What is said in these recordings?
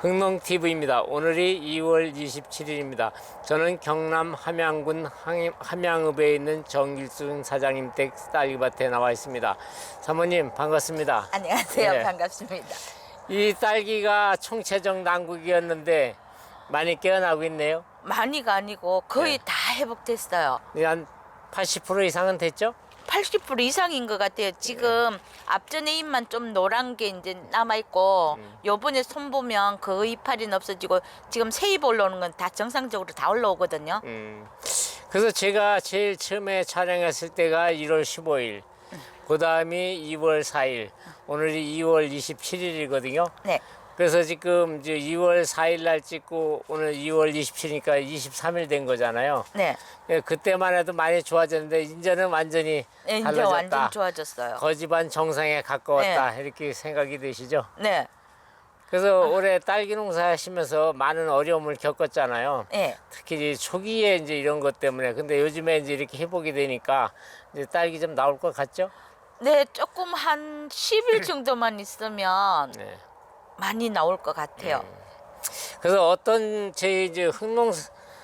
흥농TV입니다. 오늘이 2월 27일입니다. 저는 경남 함양군 항- 함양읍에 있는 정길순 사장님 댁 딸기밭에 나와 있습니다. 사모님 반갑습니다. 안녕하세요. 네. 반갑습니다. 이 딸기가 총체적 난국이었는데 많이 깨어나고 있네요. 많이가 아니고 거의 네. 다 회복됐어요. 한 80% 이상은 됐죠? 80% 이상인 것 같아요. 지금 앞전에 잎만 좀 노란 게 이제 남아 있고 음. 요번에 손 보면 그 이파리는 없어지고 지금 새 잎 올라오는 건 다 정상적으로 다 올라오거든요. 음. 그래서 제가 제일 처음에 촬영했을 때가 1월 15일, 그 다음이 2월 4일, 오늘이 2월 27일이거든요. 네. 그래서 지금 이제 2월 4일 날 찍고 오늘 2월 27일이니까 23일 된 거잖아요. 네. 예, 그때만 해도 많이 좋아졌는데 이제는 완전히 네, 이제 달라졌다. 완전 좋아졌어요. 거지반 정상에 가까웠다 이렇게 생각이 되시죠? 네. 그래서 올해 딸기 농사 하시면서 많은 어려움을 겪었잖아요. 네. 특히 이제 초기에 이제 이런 것 때문에 근데 요즘에 이제 이렇게 회복이 되니까 이제 딸기 좀 나올 것 같죠? 네, 조금 한 10일 정도만 있으면 네. 많이 나올 것 같아요. 그래서 어떤 제 이제 흥농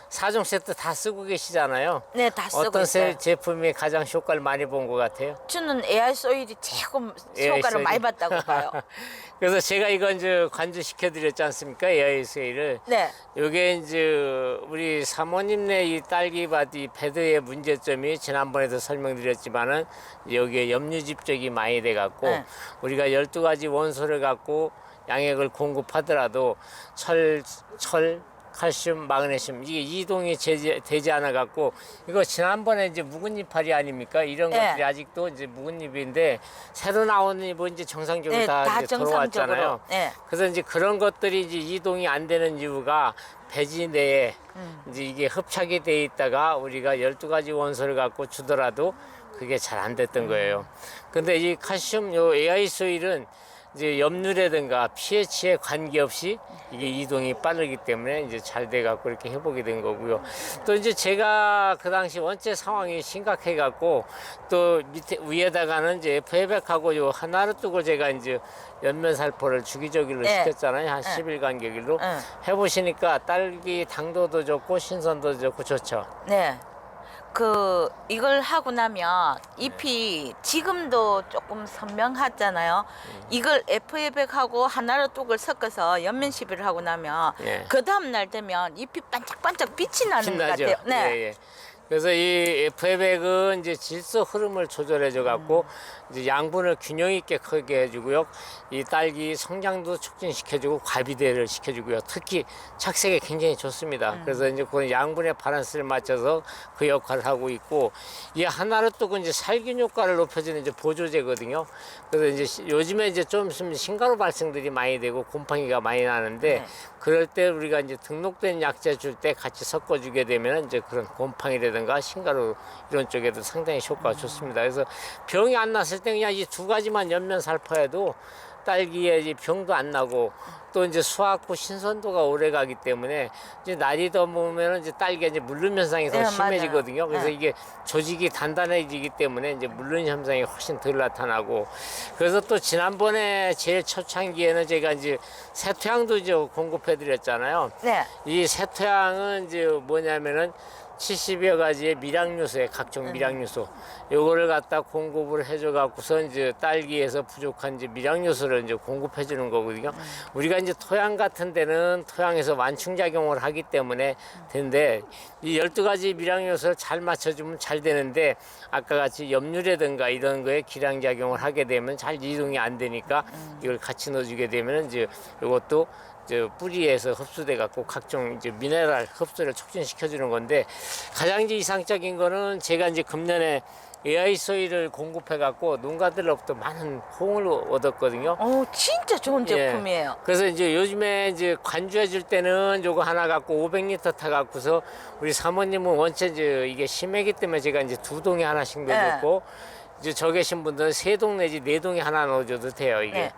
사종 세트 다 쓰고 계시잖아요. 네, 다 쓰고 어떤 있어요. 세 제품이 가장 효과를 많이 본 것 같아요? 저는 AI 소일이 최고 AI 효과를 소일이. 많이 봤다고 봐요. 그래서 제가 이건 이제 관주시켜 드렸지 않습니까? AI 세일을. 네. 요게 이제 우리 사모님네 이 딸기밭 이 배드의 문제점이 지난번에도 설명드렸지만은 여기에 염류집적이 많이 돼 갖고 네. 우리가 12가지 원소를 갖고 양액을 공급하더라도 철, 철, 칼슘, 마그네슘 이게 이동이 제지, 되지 않아 갖고 이거 지난번에 이제 묵은 이파리 아닙니까? 이런 네. 것들이 아직도 이제 묵은 잎인데 새로 나오는 잎은 이제 정상적으로 네, 다, 다 이제. 돌아왔잖아요. 네. 그래서 이제 그런 것들이 이제 이동이 안 되는 이유가 배지 내에 음. 이제 이게 흡착이 돼 있다가 우리가 12가지 원소를 갖고 주더라도 그게 잘 안 됐던 거예요. 근데 이 칼슘 요 AI 소일은 이제 염류라든가 pH에 관계없이 이게 이동이 빠르기 때문에 이제 잘 돼 갖고 이렇게 회복이 된 거고요. 또 이제 제가 그 당시 원체 상황이 심각해 갖고 또 밑에 위에다가는 이제 F100하고 요 하나로 뜨고 제가 이제 연면 살포를 주기적으로 네. 시켰잖아요. 한 네. 10일 간격으로 네. 해보시니까 딸기 당도도 좋고 신선도 좋고 좋죠. 네. 그 이걸 하고 나면 잎이 지금도 조금 선명하잖아요. 이걸 F200하고 하나로 뚝을 섞어서 연면 시비를 하고 나면 예. 그 다음 날 되면 잎이 반짝반짝 빛이 나는 것 신나죠. 같아요. 네. 예, 예. 그래서 이 F100은 이제 질소 흐름을 조절해줘 갖고 음. 이제 양분을 균형 있게 크게 해주고요. 이 딸기 성장도 촉진시켜주고 과비대를 시켜주고요. 특히 착색에 굉장히 좋습니다. 음. 그래서 이제 그 양분의 바란스를 맞춰서 그 역할을 하고 있고 이 하나로 뜨고 이제 살균 효과를 높여주는 이제 보조제거든요. 그래서 이제 시- 요즘에 이제 좀 있으면 신가루 발생들이 많이 되고 곰팡이가 많이 나는데 네. 그럴 때 우리가 이제 등록된 약재 줄때 같이 섞어주게 되면 이제 그런 곰팡이라든가 신가루 이런 쪽에도 상당히 효과가 좋습니다. 그래서 병이 안 났을 때 그냥 이 두 가지만 연면 살포해도 딸기에 이제 병도 안 나고 또 이제 수확후 신선도가 오래 가기 때문에 이제 날이 더우면 이제 딸기가 이제 물름 현상이 더 네, 심해지거든요. 맞아요. 그래서 네. 이게 조직이 단단해지기 때문에 이제 물른 현상이 훨씬 덜 나타나고 그래서 또 지난번에 제일 초창기에는 제가 이제 세토양도 이제 공급해 드렸잖아요. 네. 이 세토양은 이제 뭐냐면은 70여 가지의 미량요소에 각종 미량요소. 요거를 갖다 공급을 해줘 갖고서 이제 딸기에서 부족한 이제 미량요소를 이제 공급해 주는 거거든요. 우리가 이제 토양 같은 데는 토양에서 완충 작용을 하기 때문에 되는데 이 12가지 미량요소를 잘 맞춰 주면 잘 되는데 아까 같이 염류라든가 이런 거에 기량 작용을 하게 되면 잘 이동이 안 되니까 이걸 같이 넣어 주게 되면 이제 이것도 이제 뿌리에서 흡수돼 갖고 각종 이제 미네랄 흡수를 촉진시켜 주는 건데 가장 이제 이상적인 거는 제가 이제 금년에 AI 소일을 공급해 갖고 농가들로부터 많은 호응을 얻었거든요. 오, 진짜 좋은 예. 제품이에요. 그래서 이제 요즘에 이제 관주해 줄 때는 요거 하나 갖고 500리터 타 갖고서 우리 사모님은 원체 이제 이게 심하기 때문에 제가 이제 두 동에 하나씩 네. 넣어줬고 이제 저 계신 분들은 세 동 내지 네 동에 하나 넣어줘도 돼요 이게. 네.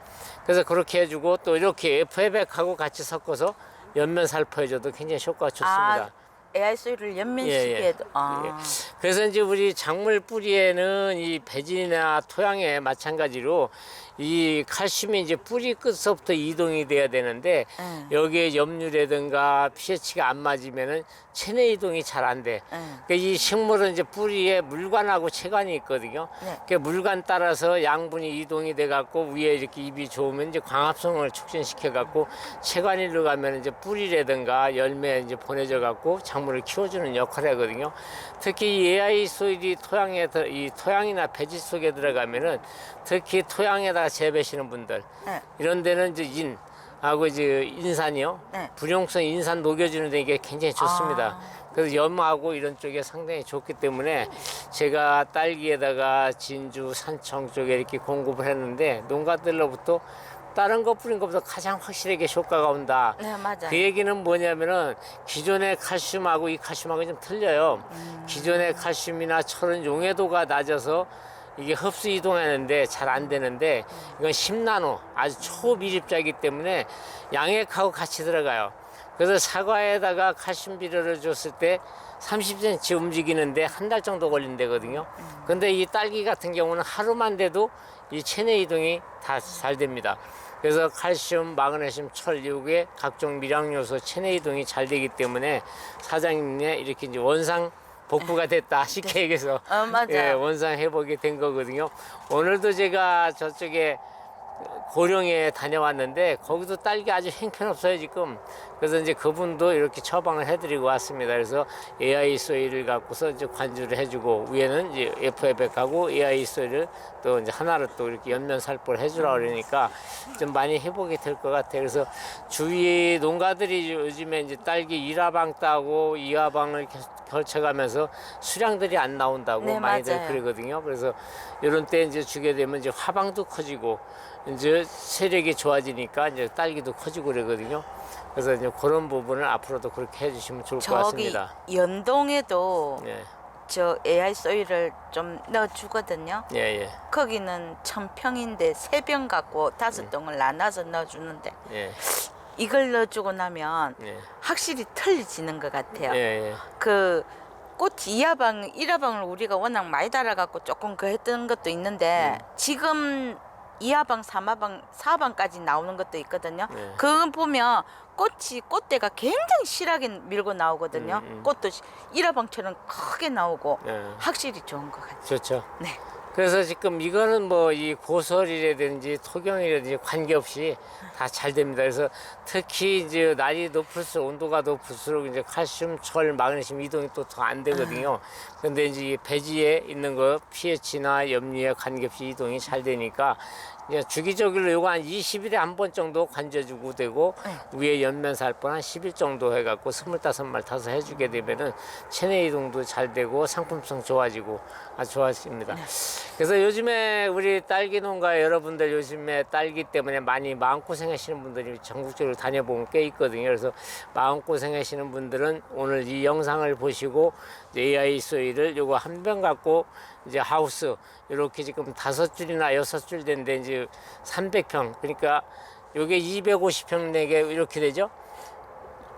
그래서 그렇게 해주고 또 이렇게 F100하고 같이 섞어서 연면 살포해줘도 굉장히 효과가 좋습니다. 아, AI 소일을 연면 예, 예. 아. 예. 그래서 이제 우리 작물 뿌리에는 이 배진이나 토양에 마찬가지로 이 칼슘이 이제 뿌리 끝서부터 이동이 돼야 되는데 응. 여기에 염류라든가 pH가 안 맞으면은 체내 이동이 잘 안 돼. 응. 그러니까 이 식물은 이제 뿌리에 물관하고 체관이 있거든요. 네. 그 물관 따라서 양분이 이동이 돼 갖고 위에 이렇게 잎이 좋으면 이제 광합성을 촉진시켜 갖고 체관일로 가면 이제 뿌리라든가 열매에 이제 보내져 갖고 작물을 키워주는 역할을 하거든요. 특히 이 AI 소일이 토양에 들- 이 토양이나 배지 속에 들어가면은 특히 토양에다 가 재배시는 분들 네. 이런 데는 이제 인 하고 이제 인산이요. 네. 불용성 인산 녹여주는 데 이게 굉장히 좋습니다. 아. 그래서 염하고 이런 쪽에 상당히 좋기 때문에 제가 딸기에다가 진주, 산청 쪽에 이렇게 공급을 했는데 농가들로부터 다른 거 뿌린 것보다 가장 확실하게 효과가 온다. 네, 맞아요. 그 얘기는 뭐냐면은 기존의 칼슘하고 이 칼슘하고 좀 틀려요. 기존의 칼슘이나 철은 용해도가 낮아서 이게 흡수 이동하는데 잘 안 되는데 이건 10나노 아주 초미립자이기 때문에 양액하고 같이 들어가요. 그래서 사과에다가 칼슘 비료를 줬을 때 30cm 움직이는데 한 달 정도 걸린다거든요. 근데 이 딸기 같은 경우는 하루만 돼도 이 체내 이동이 다 잘 됩니다. 그래서 칼슘, 마그네슘, 철, 요게 각종 미량 요소 체내 이동이 잘 되기 때문에 사장님네 이렇게 이제 원상 복구가 됐다 쉽게 얘기해서 어, 맞아요. 예, 원상 회복이 된 거거든요. 오늘도 제가 저쪽에 고령에 다녀왔는데 거기도 딸기 아주 형편없어요 지금. 그래서 이제 그분도 이렇게 처방을 해드리고 왔습니다. 그래서 AI 소일을 갖고서 이제 관주를 해주고 위에는 이제 FF하고 AI 소일을 또 이제 하나를 또 이렇게 연면 살포를 해주라 그러니까 좀 많이 회복이 될 것 같아요. 그래서 주위 농가들이 요즘에 이제 딸기 일화방 따고 이화방을 결쳐가면서 수량들이 안 나온다고 네, 많이들 맞아요. 그러거든요. 그래서 이런 때 이제 주게 되면 이제 화방도 커지고 이제 세력이 좋아지니까 이제 딸기도 커지고 그러거든요. 그래서 이제 그런 부분을 앞으로도 그렇게 해주시면 좋을 것 저기 같습니다. 연동에도 예, 저 AI 소일을 좀 넣어 주거든요. 예, 예, 거기는 천 평인데 세 병 갖고 네. 다섯 동을 나눠서 넣어 주는데 예, 이걸 넣어주고 나면 예, 확실히 틀려지는 것 같아요. 예, 예. 그 꽃이 이하방, 일하방을 우리가 워낙 많이 달아갖고 조금 그 했던 것도 있는데 음. 지금 이하방, 삼하방, 사하방까지 나오는 것도 있거든요. 네. 그거 보면 꽃이 꽃대가 굉장히 실하게 밀고 나오거든요. 음, 음. 꽃도 일하방처럼 크게 나오고 예. 확실히 좋은 것 같아요. 좋죠. 네. 그래서 지금 이거는 뭐 이 고설이라든지 토경이라든지 관계없이 다 잘 됩니다. 그래서 특히 이제 날이 높을수록 온도가 높을수록 이제 칼슘, 철, 마그네슘 이동이 또 더 안 되거든요. 근데 이제 이 배지에 있는 거 pH나 염류에 관계없이 이동이 잘 되니까 이제 주기적으로 요거 한 20일에 한 번 정도 관져주고 되고 위에 연면 살포 한 10일 정도 해갖고 25말 타서 해주게 되면은 체내 이동도 잘 되고 상품성 좋아지고 아주 좋아집니다. 그래서 요즘에 우리 딸기 농가 여러분들 요즘에 딸기 때문에 많이 마음고생하시는 분들이 전국적으로 다녀보면 꽤 있거든요. 그래서 마음고생하시는 분들은 오늘 이 영상을 보시고 AI 소이를 요거 한 병 갖고 이제 하우스 이렇게 지금 다섯 줄이나 여섯 줄 된데 이제 300평 그러니까 요게 250평 내게 이렇게 되죠.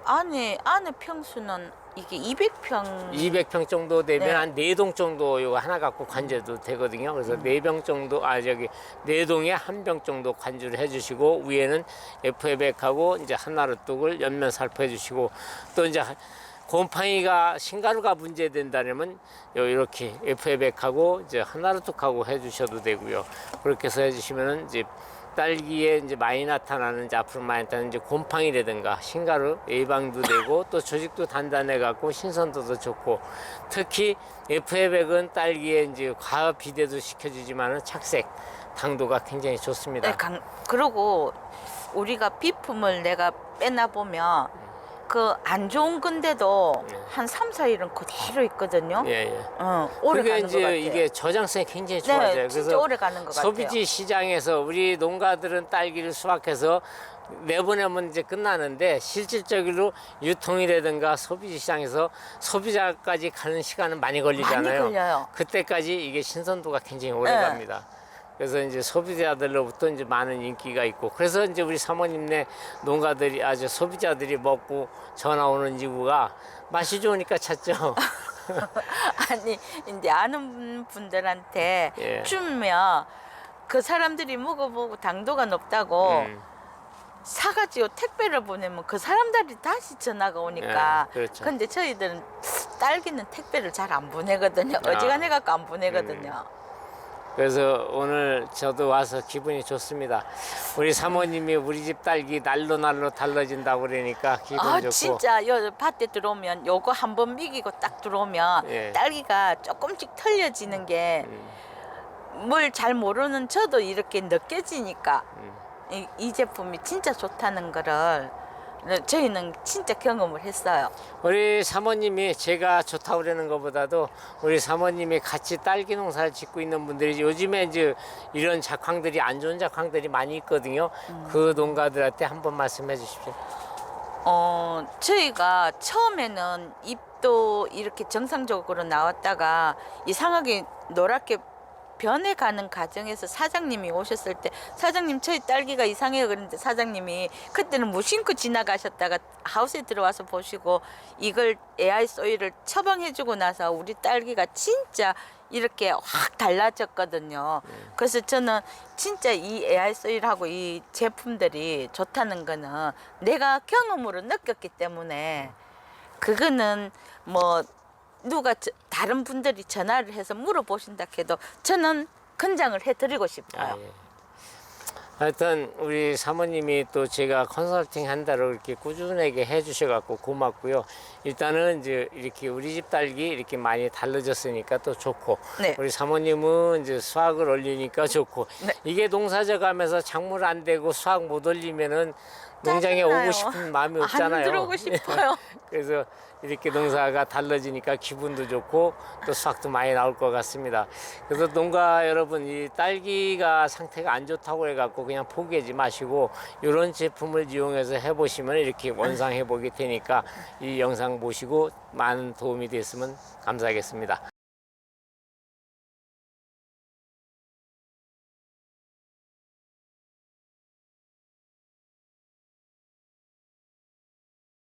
안에 안에 평수는 이게 200평 200평 정도 되면 네. 한 네 동 정도 요거 하나 갖고 관제도 되거든요. 그래서 네 병 정도 아 저기 네 동에 한 병 정도 관주를 해주시고 위에는 FF하고 이제 하나로 뚝을 연면 살포해 주시고 또 이제 곰팡이가 신가루가 문제된다면 요 이렇게 FF하고 이제 하나로 뚝하고 해주셔도 되고요. 그렇게 해서 해주시면은 이제 딸기에 이제 많이 나타나는 이제 앞으로 많이 나타나는 이제 곰팡이라든가 신가루 예방도 되고 또 조직도 단단해 갖고 신선도도 좋고 특히 FA100은 딸기에 이제 과업 비대도 시켜주지만은 착색 당도가 굉장히 좋습니다. 네, 강, 그리고 우리가 비품을 내가 빼나 보면 그 안 좋은 건데도 네. 한 3, 4일은 그대로 있거든요. 예, 예. 어, 오래 그게 가는 것 이제 같아요. 이게 저장성이 굉장히 네, 좋아져요. 진짜 오래 가는 것 소비지 시장에서 우리 농가들은 딸기를 수확해서 내보내면 이제 끝나는데 실질적으로 유통이라든가 소비지 시장에서 소비자까지 가는 시간은 많이 걸리잖아요. 많이 걸려요. 그때까지 이게 신선도가 굉장히 오래 네. 갑니다. 그래서 이제 소비자들로부터 이제 많은 인기가 있고 그래서 이제 우리 사모님네 농가들이 아주 소비자들이 먹고 전화 오는 이유가 맛이 좋으니까 찾죠. 아니 이제 아는 분들한테 예. 주면 그 사람들이 먹어보고 당도가 높다고 음. 사가지고 택배를 보내면 그 사람들이 다시 전화가 오니까 예, 그렇죠. 근데 저희들은 딸기는 택배를 잘 안 보내거든요 아. 어지간해 갖고 안 보내거든요 그래서 오늘 저도 와서 기분이 좋습니다. 우리 사모님이 우리 집 딸기 날로 날로 달라진다고 그러니까 기분 아 좋고. 진짜 여 밭에 들어오면 요거 한 번 미기고 딱 들어오면 예. 딸기가 조금씩 털려지는 게뭘 음. 잘 모르는 저도 이렇게 느껴지니까 음. 이, 이 제품이 진짜 좋다는 거를 저희는 진짜 경험을 했어요. 우리 사모님이 제가 좋다고 그러는 것보다도 우리 사모님이 같이 딸기 농사를 짓고 있는 분들이 요즘에 이제 이런 작황들이 안 좋은 작황들이 많이 있거든요. 음. 그 농가들한테 한번 말씀해 주십시오. 어, 저희가 처음에는 잎도 이렇게 정상적으로 나왔다가 이상하게 노랗게 변해가는 과정에서 사장님이 오셨을 때 사장님 저희 딸기가 이상해요 그랬는데 사장님이 그때는 무심코 지나가셨다가 하우스에 들어와서 보시고 이걸 AI 소일을 처방해주고 나서 우리 딸기가 진짜 이렇게 확 달라졌거든요. 그래서 저는 진짜 이 AI 소일하고 이 제품들이 좋다는 거는 내가 경험으로 느꼈기 때문에 그거는 뭐 누가 저- 다른 분들이 전화를 해서 물어보신다 해도 저는 권장을 해드리고 싶어요. 아, 예. 하여튼 우리 사모님이 또 제가 컨설팅 한다고 이렇게 꾸준하게 해주셔갖고 고맙고요. 일단은 이제 이렇게 우리 집 딸기 이렇게 많이 달라졌으니까 또 좋고 네. 우리 사모님은 이제 수확을 올리니까 좋고 네. 이게 농사져 가면서 작물 안 되고 수확 못 올리면은 농장에 짜증나요. 오고 싶은 마음이 없잖아요. 안 들어오고 싶어요. 그래서 이렇게 농사가 달라지니까 기분도 좋고 또 수확도 많이 나올 것 같습니다. 그래서 농가 여러분 이 딸기가 상태가 안 좋다고 해갖고 그냥 포기하지 마시고 이런 제품을 이용해서 해보시면 이렇게 원상해 보게 되니까 이 영상 보시고 많은 도움이 됐으면 감사하겠습니다.